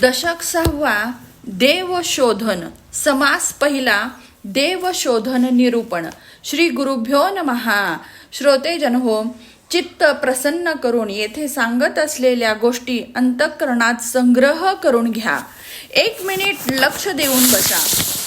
दशक सहावा देवशोधन समास पहिला देवशोधन निरूपण. श्री गुरुभ्यो नमहा श्रोते जनहो चित्त प्रसन्न करून येथे सांगत असलेल्या गोष्टी अंतःकरणात संग्रह करून घ्या. एक मिनिट लक्ष देऊन बसा.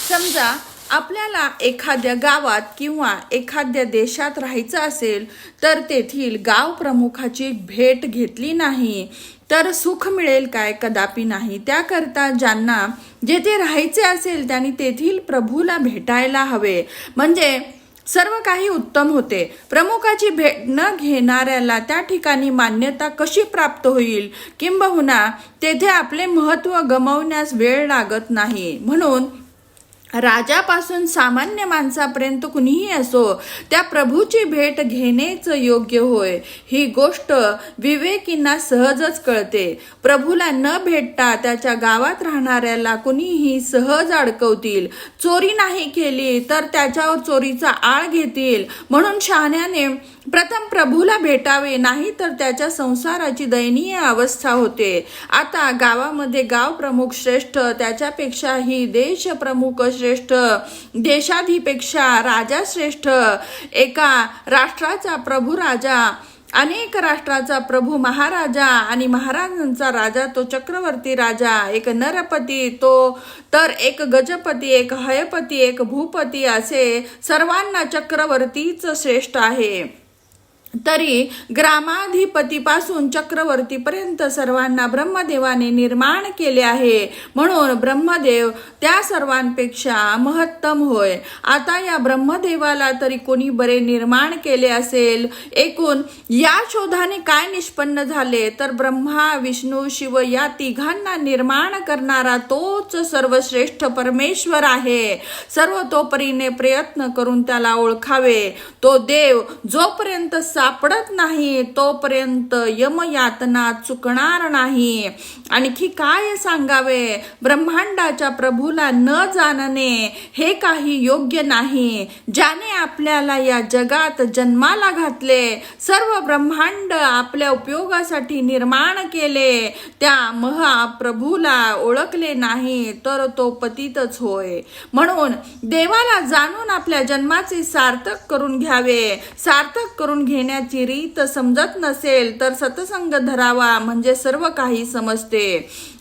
समजा आपल्याला एखाद्या गावात किंवा एखाद्या देशात राहायचं असेल तर तेथील गाव प्रमुखाची भेट घेतली नाही. तर सुख मिळेल काय? कदापि नाही. त्याकरता ज्यांना जेथे राहायचे असेल त्यांनी तेथील प्रभूला भेटायला हवे. म्हणजे सर्व काही उत्तम होते. प्रमुखाची भेट न घेणाऱ्याला त्या ठिकाणी मान्यता कशी प्राप्त होईल? किंबहुना तेथे आपले महत्त्व गमावण्यास वेळ लागत नाही. म्हणून राजापासून सामान्य माणसापर्यंत कुणीही असो त्या प्रभूची भेट घेणेच योग्य होय. ही गोष्ट विवेकींना सहजच कळते. प्रभूला न भेटता त्याच्या गावात राहणाऱ्याला कुणीही सहज अडकवतील. चोरी नाही केली तर त्याच्यावर चोरीचा आळ घेतील. म्हणून शहाण्याने प्रथम प्रभूला भेटावे नाही तर त्याच्या संसाराची दयनीय अवस्था होते. आता गावामध्ये गाव प्रमुख श्रेष्ठ त्याच्यापेक्षाही देश प्रमुख श्रेष्ठ श्रेष्ठ देशाधीपेक्षा राजा श्रेष्ठ एका राष्ट्राचा प्रभू राजा अनेक राष्ट्राचा प्रभू महाराजा आणि महाराजांचा राजा तो चक्रवर्ती राजा एक नरपती तो तर एक गजपती एक हयपती एक भूपती असे सर्वांना चक्रवर्तीच श्रेष्ठ आहे. तरी ग्रामाधिपतीपासून चक्रवर्तीपर्यंत सर्वांना ब्रह्मदेवाने निर्माण केले आहे. म्हणून ब्रह्मदेव त्या सर्वांपेक्षा महत्तम होय. आता या ब्रह्मदेवाला तरी कोणी बरे निर्माण केले असेल? एकूण या शोधाने काय निष्पन्न झाले? तर ब्रह्मा विष्णू शिव या तिघांना निर्माण करणारा तोच सर्वश्रेष्ठ परमेश्वर आहे. सर्वतोपरीने प्रयत्न करून त्याला ओळखावे. तो देव जोपर्यंत सापडत नाही तोपर्यंत यमयातना चुकणार नाही. आणखी काय सांगावे? ब्रह्मांडाच्या प्रभूला न जाणणे हे काही योग्य नाही. ज्याने आपल्याला या जगात जन्माला घातले सर्व ब्रह्मांड आपल्या उपयोगासाठी निर्माण केले त्या महाप्रभूला ओळखले नाही तर तो पतितच होय. म्हणून देवाला जाणून आपल्या जन्माचे सार्थक करून घ्यावे. सार्थक करून घेण्याची रीत समजत नसेल तर सतसंग धरावा म्हणजे सर्व काही समजते.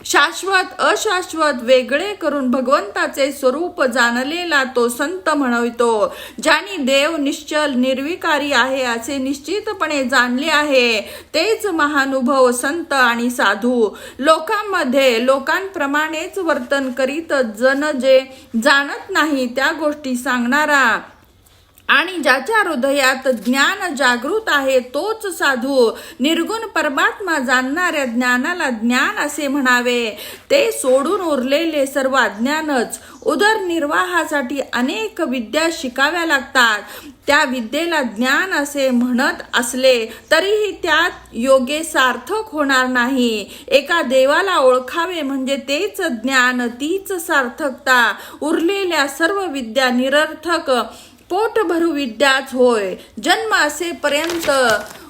शाश्वत अशाश्वत वेगळे करून भगवंताचे स्वरूप जाणलेला तो संत म्हणवितो ज्यांनी देव निश्चल निर्विकारी आहे असे निश्चितपणे जाणले आहे. तेच महानुभव संत आणि साधू. लोकांमध्ये लोकांप्रमाणेच वर्तन करीत जन जे जाणत नाही त्या गोष्टी सांगणारा. आणि ज्याच्या हृदयात ज्ञान जागृत आहे तोच साधू. निर्गुण परमात्मा जाणणाऱ्या ज्ञानाला ज्ञान असे म्हणावे. ते सोडून उरलेले सर्व अज्ञानच उदरनिर्वाहासाठी अनेक विद्या शिकाव्या लागतात. त्या विद्येला ज्ञान असे म्हणत असले तरीही त्यात योगे सार्थक होणार नाही. एका देवाला ओळखावे म्हणजे तेच ज्ञान तीच सार्थकता. उरलेल्या सर्व विद्या निरर्थक. पोट भरू विद्याच होय. जन्म असेपर्यंत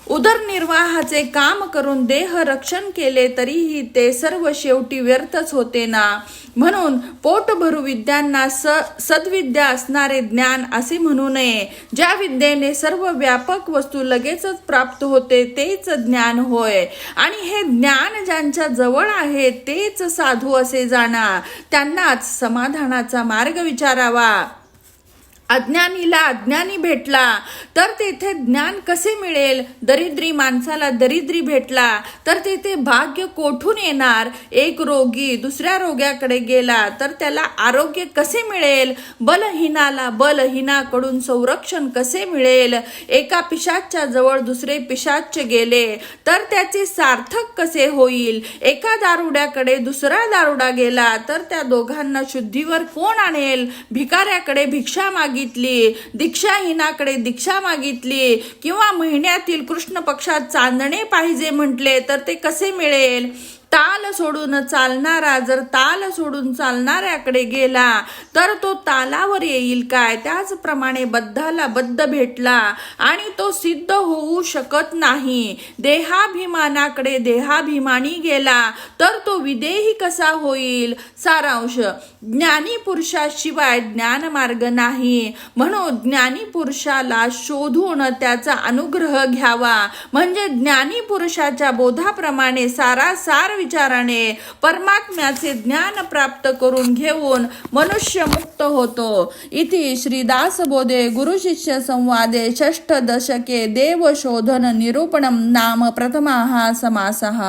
उदरनिर्वाहाचे काम करून देह रक्षण केले तरीही ते सर्व शेवटी व्यर्थच होते ना. म्हणून पोट भरू विद्यांना स सद्विद्या असणारे ज्ञान असे म्हणू नये. ज्या विद्येने सर्व व्यापक वस्तू लगेचच प्राप्त होते तेच ज्ञान होय. आणि हे ज्ञान ज्यांच्या जवळ आहे तेच साधू असे जाणा. त्यांनाच समाधानाचा मार्ग विचारावा. अज्ञानीला अज्ञानी भेटला तर तेथे ज्ञान कसे मिळेल? दरिद्री माणसाला दरिद्री भेटला तर तेथे भाग्य कोठून येणार? एक रोगी दुसऱ्या रोग्याकडे गेला तर त्याला आरोग्य कसे मिळेल? बलहीनाला बलहीनाकडून संरक्षण कसे मिळेल? एका पिशाच्या जवळ दुसरे पिशाच गेले तर त्याचे सार्थक कसे होईल? एका दारुड्याकडे दुसरा दारुडा गेला तर त्या दोघांना शुद्धीवर कोण आणेल? भिकाऱ्याकडे भिक्षा मागे मागितली दीक्षाहीनाकडे दीक्षा मागितली किंवा महिन्यातील कृष्ण पक्षात चांदणे पाहिजे म्हटले तर ते कसे मिळेल? ताल सोडून चालणारा जर ताल सोडून चालणाऱ्याकडे गेला तर तो तालावर येईल काय? त्याचप्रमाणे बद्धाला बद्ध भेटला आणि तो सिद्ध होऊ शकत नाही. देहाभिमानाकडे देहाभिमानी गेला तर तो विदेही कसा होईल? सारांश ज्ञानी पुरुषाशिवाय ज्ञान मार्ग नाही. म्हणून ज्ञानी पुरुषाला शोधून त्याचा अनुग्रह घ्यावा. म्हणजे ज्ञानी पुरुषाच्या बोधाप्रमाणे सारासार विचाराने परमात्म्याचे ज्ञान प्राप्त करून घेऊन मनुष्य मुक्त होतो. इति श्रीदास बोधे गुरु शिष्य संवादे षष्ठ दशके देवशोधन निरूपणम नाम प्रथमा समासः.